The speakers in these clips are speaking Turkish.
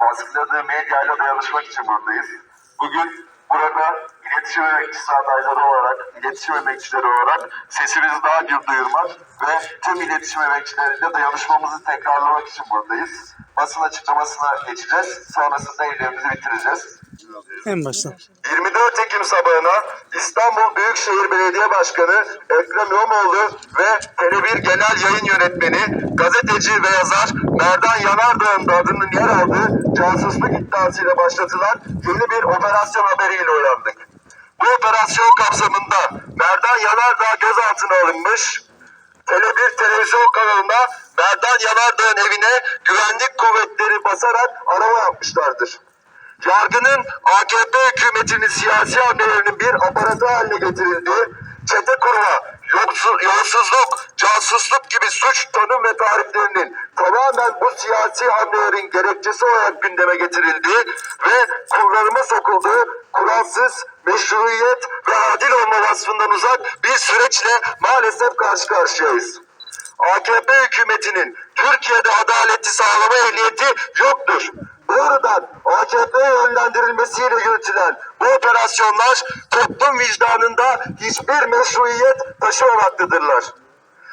baskıladığı medyayla dayanışmak için buradayız. Bugün burada iletişim emekçisi adayları olarak, iletişim emekçileri olarak sesimizi daha gür duyurmak ve tüm iletişim emekçileriyle dayanışmamızı tekrarlamak için buradayız. Basın açıklamasına geçeceğiz. Sonrasında eylemimizi bitireceğiz. En baştan. 24 Ekim sabahına İstanbul Büyükşehir Belediye Başkanı Ekrem İmamoğlu ve Tele1 Genel Yayın Yönetmeni, gazeteci ve yazar Merdan Yanardağ'ın da adının yer aldığı casusluk iddiasıyla başlatılan yeni bir operasyon haberiyle uyandık. Bu operasyon kapsamında Merdan Yanardağ gözaltına alınmış, Tele1 televizyon kanalına Merdan Yanardağ'ın evine güvenlik kuvvetleri basarak arama yapmışlardır. Yargının AKP hükümetinin siyasi hamlelerinin bir aparatı haline getirildiği, çete kurma, yolsuz, yolsuzluk, casusluk gibi suç tanım ve tariflerinin tamamen bu siyasi hamlelerin gerekçesi olarak gündeme getirildiği ve kullanıma sokulduğu kuralsız, meşruiyet ve adil olma vasfından uzak bir süreçle maalesef karşı karşıyayız. AKP hükümetinin Türkiye'de adaleti sağlama ehliyeti yoktur. Doğrudan AKP yönlendirilmesiyle yürütülen bu operasyonlar toplum vicdanında hiçbir meşruiyet taşımamaktadırlar.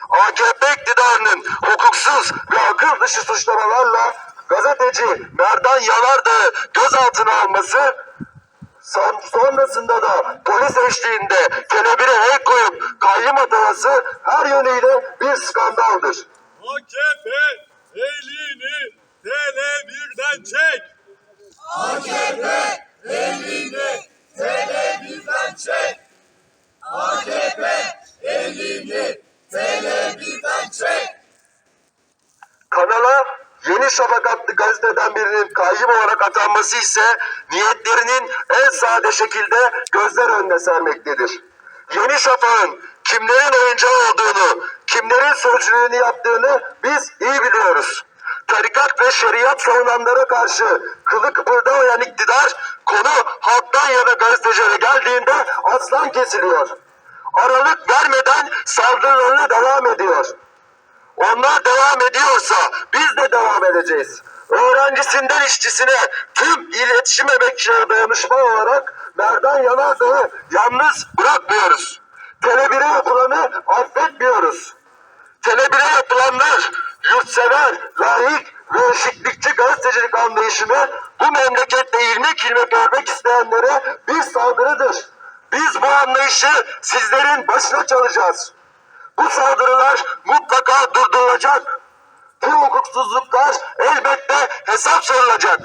AKP iktidarının hukuksuz ve akıl dışı suçlamalarla gazeteci Merdan Yanardağ'ı gözaltına alması sonrasında da polis eşliğinde Tele1'e el koyup kayyum atması her yönüyle bir skandaldır. AKP elini Tele1'den çek. AKP elini Tele1'den çek. AKP elini Tele1'den çek. Kanala Yeni Adlı gazeteden birinin kayyum olarak atanması ise niyetlerinin en sade şekilde gözler önüne sermektedir. Yeni Şafak'ın kimlerin oyuncağı olduğunu, kimlerin sözcülüğünü yaptığını biz iyi biliyoruz. Tarikat ve şeriat savunanlara karşı kılı kıpırdamayan iktidar konu halktan yana gazetecilere geldiğinde aslan kesiliyor. Aralık vermeden saldırılarına devam ediyor. Onlar devam ediyorsa biz de devam edeceğiz. Öğrencisinden işçisine tüm iletişim emekçileri dayanışma olarak Merdan Yanardağ'ı yalnız bırakmıyoruz. Tele1'e yapılanı affetmiyoruz. Tele1'e yapılanlar yurtsever, layık ve eşitlikçi gazetecilik anlayışını bu memlekette ilmek ilmek görmek isteyenlere bir saldırıdır. Biz bu anlayışı sizlerin başına çalacağız. Bu saldırılar mutlaka durdurulacak. Tüm hukuksuzluklar elbette hesap sorulacak.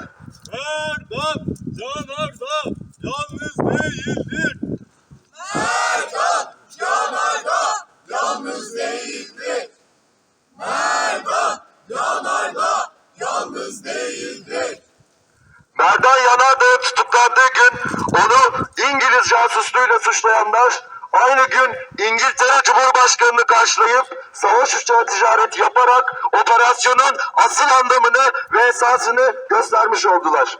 Merdan Yanardağ yalnız değildir. Merdan Yanardağ'ın tutuklandığı gün onu İngiliz casusluğuyla suçlayanlar aynı gün İngiltere Cumhurbaşkanı'nı karşılayıp savaş uçağı ticareti yaparak operasyonun asıl anlamını ve esasını göstermiş oldular.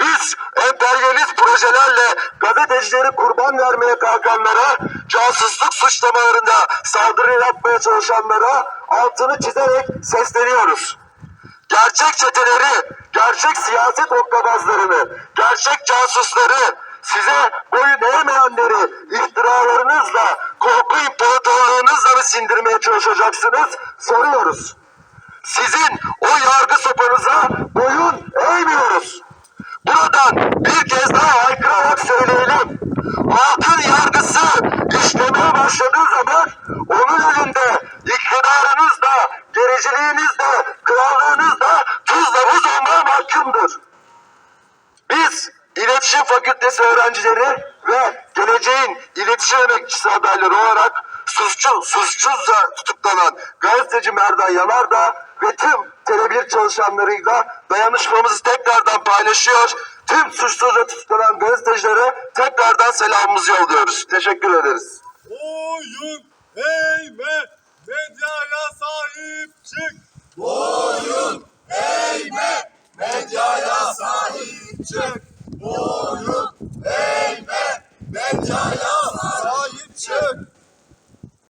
Biz emperyalist projelerle gazetecileri kurban vermeye kalkanlara, casusluk suçlamalarında saldırı yapmaya çalışanlara altını çizerek sesleniyoruz gerçek çeteleri, gerçek siyaset okkabazlarını, gerçek casusları, size iftiralarınızla, korku imparatorluğunuzla mı sindirmeye çalışacaksınız? Soruyoruz. Sizin o yargı İletişim Fakültesi öğrencileri ve geleceğin iletişim emekçisi adayları olarak suçlu, suçsuzca tutuklanan gazeteci Merdan Yanardağ ve tüm Tele1 çalışanlarıyla dayanışmamızı tekrardan paylaşıyor. Tüm suçsuzca tutuklanan gazetecilere tekrardan selamımızı yolluyoruz. Teşekkür ederiz. Boyun eğme medyaya sahip çık. Boyun eğme medyaya sahip çık.